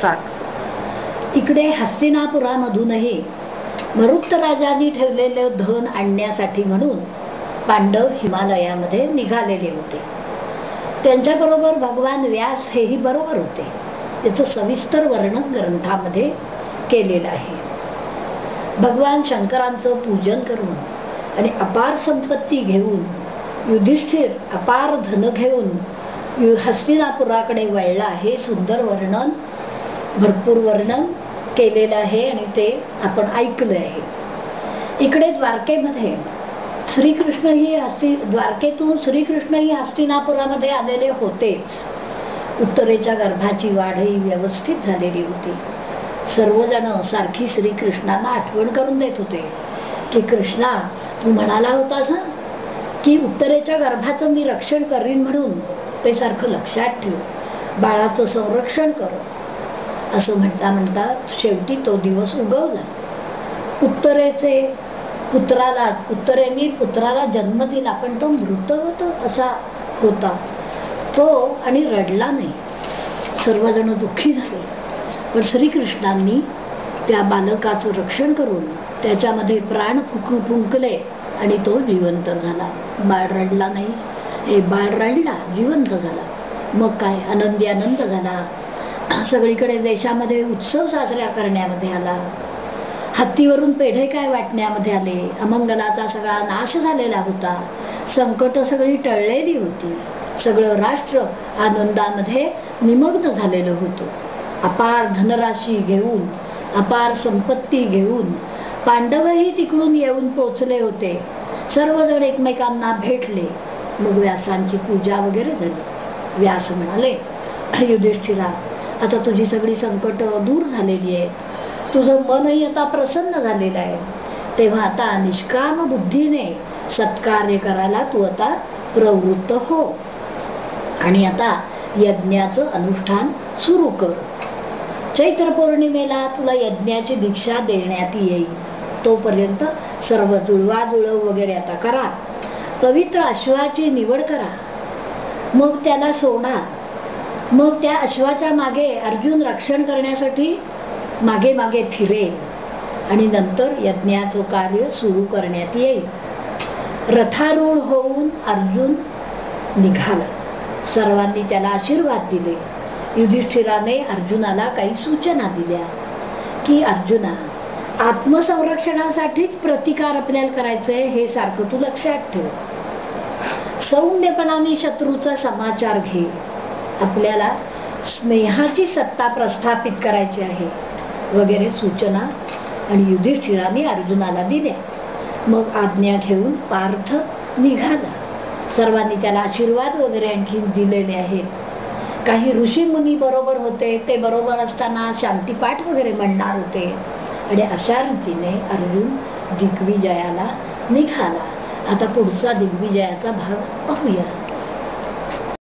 सात. इकडे हस्तिनापुरामधूनही मरुक्त राजांनी ठेवलेले धन आणण्यासाठी म्हणून पांडव हिमालयामध्ये निघालेले होते. त्यांच्याबरोबर भगवान व्यास हेही बरोबर होते. याचं सविस्तर वर्णन ग्रंथामध्ये केलेलं आहे. भगवान शंकरांचं पूजन करून आणि अपार संपत्ती घेऊन युधिष्ठिर अपार धन घेऊन हस्तिनापुराकडे वळला हे सुंदर वर्णन भरपूर वर्णन केलेलं आहे आणि ते आपण ऐकलं आहे इकडे द्वारकेमध्ये श्रीकृष्ण ही हस्ती द्वारकेतून श्रीकृष्ण ही हस्तिनापुरामध्ये आलेले होतेच. उत्तरेच्या गर्भाची वाढही व्यवस्थित झालेली होती. सर्वजण सारखी श्रीकृष्णांना आठवण करून देत होते की कृष्णा तू म्हणाला होतास ना की उत्तरेच्या गर्भाचं मी रक्षण करीन म्हणून ते सारखं लक्षात ठेव. बाळाचं संरक्षण करू. असं म्हणता म्हणता शेवटी तो दिवस उगवला. उत्तरेचे पुत्राला उत्तरेने पुत्राला जन्म दिला पण तो मृतवत असा होता. तो आणि रडला नाही. सर्वजण दुःखी झाले. पण श्रीकृष्णांनी त्या बालकाचं रक्षण करून त्याच्यामध्ये प्राण फुक फुंकले आणि तो जिवंत झाला. बाळ रडला नाही. हे बाळ रडला जिवंत झाला. मग काय? आनंदी आनंद झाला. सगळीकडे देशामध्ये उत्सव साजरा करण्यामध्ये आला. हत्तीवरून पेढे काय वाटण्यामध्ये आले? अमंगलाचा सगळा नाश झालेला होता. संकट सगळी टळलेली होती. सगळं राष्ट्र आनंदामध्ये निमग्न झालेलं होतं. अपार धनराशी घेऊन अपार संपत्ती घेऊन पांडवही तिकडून येऊन पोचले होते. सर्वजण एकमेकांना भेटले. मग व्यासांची पूजा वगैरे झाली. व्यास म्हणाले युधिष्ठिरा आता तुझी सगळी संकट दूर झालेली आहेत. तुझं मनही आता प्रसन्न झालेलं आहे. तेव्हा आता निष्काम बुद्धीने सत्कार्य करायला तू आता प्रवृत्त हो. आणि आता यज्ञाचं अनुष्ठान सुरू कर. चैत्र पौर्णिमेला तुला यज्ञाची दीक्षा देण्यात येईल. तोपर्यंत सर्व जुळवाजुळव वगैरे आता करा. पवित्र अश्वाची निवड करा. मग त्याला सोडा. मग त्या अश्वाच्या मागे अर्जुन रक्षण करण्यासाठी मागे मागे फिरे आणि नंतर यज्ञाचं कार्य सुरू करण्यात येईल. रथारूढ होऊन अर्जुन निघाला. सर्वांनी त्याला आशीर्वाद दिले. युधिष्ठिराने अर्जुनाला काही सूचना दिल्या की अर्जुना आत्मसंरक्षणासाठीच प्रतिकार आपल्याला करायचंय हे सारखं तू लक्षात ठेव. सौम्यपणाने शत्रूचा समाचार घे. आपल्याला स्नेहाची सत्ता प्रस्थापित करायची आहे वगैरे सूचना आणि युधिष्ठिराने अर्जुनाला दिल्या. मग आज्ञा घेऊन पार्थ निघाला. सर्वांनी त्याला आशीर्वाद वगैरे आणखी दिलेले आहेत. काही ऋषी मुनी बरोबर होते ते बरोबर असताना शांतीपाठ वगैरे म्हणणार होते. आणि अशा रीतीने अर्जुन दिग्विजयाला निघाला. आता पुढचा दिग्विजयाचा भाग पाहूया.